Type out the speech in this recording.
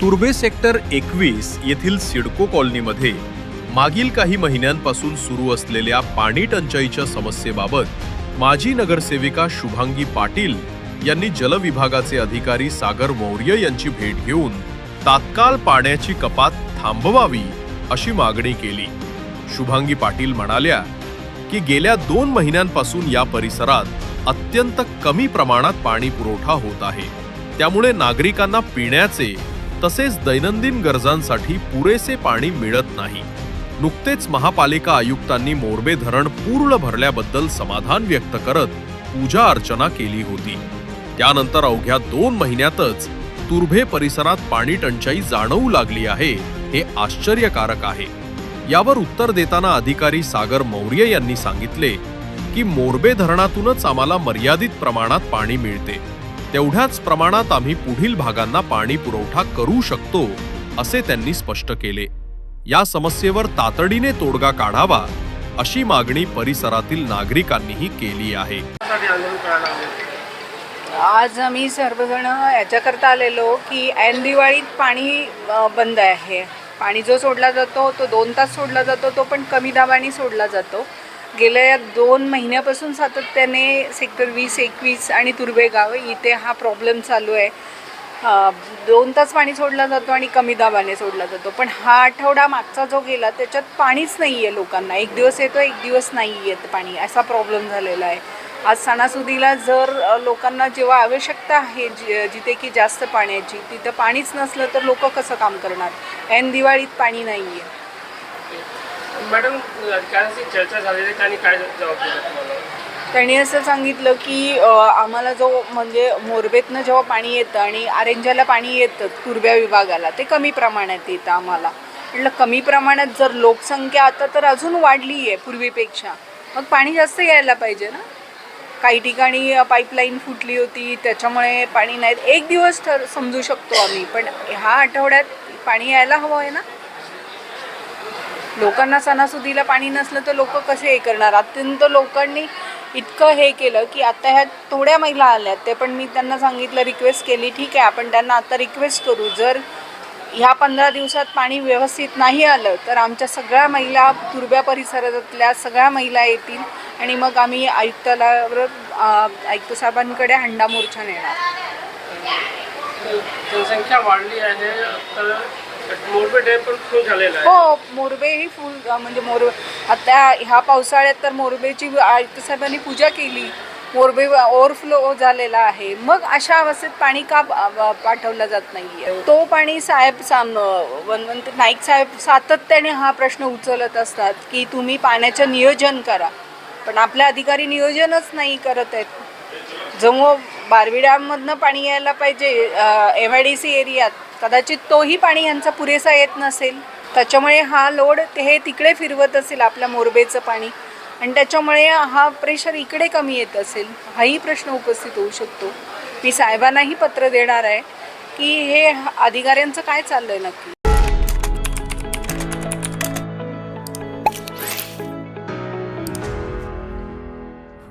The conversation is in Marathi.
तुर्बे सेक्टर एकवीस येथील सिडको कॉलनीमध्ये मागील काही महिन्यांपासून सुरू असलेल्या पाणी टंचाईच्या समस्येबाबत माजी नगरसेविका शुभांगी पाटील यांनी जलविभागाचे अधिकारी सागर मौर्य यांची भेट घेऊन तात्काळ पाण्याची कपात थांबवावी अशी मागणी केली. शुभांगी पाटील म्हणाल्या की गेल्या दोन महिन्यांपासून या परिसरात अत्यंत कमी प्रमाणात पाणी पुरवठा होत आहे. त्यामुळे नागरिकांना पिण्याचे तसेच दैनंदिन गरजांसाठी पुरेसे पाणी मिळत नाही. नुकतेच महापालिका आयुक्तांनी मोरबे धरण पूर्ण भरल्याबद्दल समाधान व्यक्त करत पूजा अर्चना केली होती. त्यानंतर अवघ्या दोन महिन्यातच तुर्भे परिसरात पाणी टंचाई जाणवू लागली आहे हे आश्चर्यकारक आहे. यावर उत्तर देताना अधिकारी सागर मौर्य यांनी सांगितले की मोरबे धरणातूनच आम्हाला मर्यादित प्रमाणात पाणी मिळते. तेवढ्याच प्रमाणात आम्ही पुढील भागांना पाणी पुरवठा करू शकतो असे त्यांनी स्पष्ट केले. या समस्येवर तातडीने तोडगा काढावा अशी मागणी परिसरातील नागरिकांनीही केली आहे. आज आम्ही सर्वजण याच्याकरता आलेलो की ऐन दिवाळीत पाणी बंद आहे. पाणी जो सोडला जातो तो दोन तास सोडला जातो तो पण कमी दाबाने सोडला जातो. गेल्या या दोन महिन्यापासून सातत्याने सेक्टर वीस एकवीस आणि तुर्बेगाव इथे हा प्रॉब्लेम चालू आहे. दोन तास पाणी सोडला जातो आणि कमी दाबाने सोडला जातो. पण हा आठवडा मागचा जो गेला त्याच्यात पाणीच नाही आहे लोकांना. एक दिवस येतो एक दिवस नाही येत पाणी. असा प्रॉब्लेम झालेला आहे. आज सणासुदीला जर लोकांना जेव्हा आवश्यकता आहे जि जिथे की जास्त पाण्याची तिथं पाणीच नसलं तर लोक कसं काम करणार? ऐन दिवाळीत पाणी नाही आहे मॅडम अधिकाऱ्यांशी चर्चा झालेली त्यांनी काय जबाब दिला तुम्हाला? त्यांनी असं सांगितलं की अ, आम्हाला जो म्हणजे मोरबेतनं जेव्हा पाणी येतं आणि आरेंजाला पाणी येतं तुर्ब्या विभागाला ते कमी प्रमाणात येतं आम्हाला. म्हटलं कमी प्रमाणात जर लोकसंख्या आता तर अजून वाढली आहे पूर्वीपेक्षा मग पाणी जास्त यायला पाहिजे ना? काही ठिकाणी पाईपलाईन फुटली होती त्याच्यामुळे पाणी नाही एक दिवस ठर समजू शकतो आम्ही पण ह्या आठवड्यात पाणी यायला हवं आहे ना? लोकांना सणासुदीला पाणी नसलं तर लोक कसे हे करणार? अत्यंत लोकांनी इतकं हे केलं की आता ह्या थोड्या महिला आल्यात ते पण मी त्यांना सांगितलं रिक्वेस्ट केली ठीक आहे आपण त्यांना आता रिक्वेस्ट करू. जर ह्या पंधरा दिवसात पाणी व्यवस्थित नाही आलं तर आमच्या सगळ्या महिला दुर्ब्या परिसरातल्या सगळ्या महिला येतील आणि मग आम्ही आयुक्ताला आयुक्त साहेबांकडे हंडा मोर्चा नेणार. जनसंख्या वाढली आहे तर मोरबे पण फुल झालेला हो मोरबे ही फुल म्हणजे मोरबे आता ह्या पावसाळ्यात तर मोरबेची आयुक्त साहेबांनी पूजा केली. मोरबे ओव्हरफ्लो झालेला आहे. मग अशा अवस्थेत पाणी का पाठवलं जात नाहीये? तो पाणी साहेब साम वनवंत नाईक साहेब सातत्याने हा प्रश्न उचलत असतात की तुम्ही पाण्याचं नियोजन करा. पण आपले अधिकारी नियोजनच नाही करत आहेत. जमो बारवी डॅममधनं पाणी यायला पाहिजे एम आय डी सी एरियात कदाचित तोही पाणी यांचा पुरेसा येत नसेल. त्याच्यामुळे हा लोड ते हे तिकडे फिरवत असेल आपल्या मोरबेचं पाणी. आणि त्याच्यामुळे हा प्रेशर इकडे कमी येत असेल. हाही प्रश्न उपस्थित होऊ शकतो. मी साहेबांनाही पत्र देणार आहे की हे अधिकाऱ्यांचं काय चाललं आहे नक्की?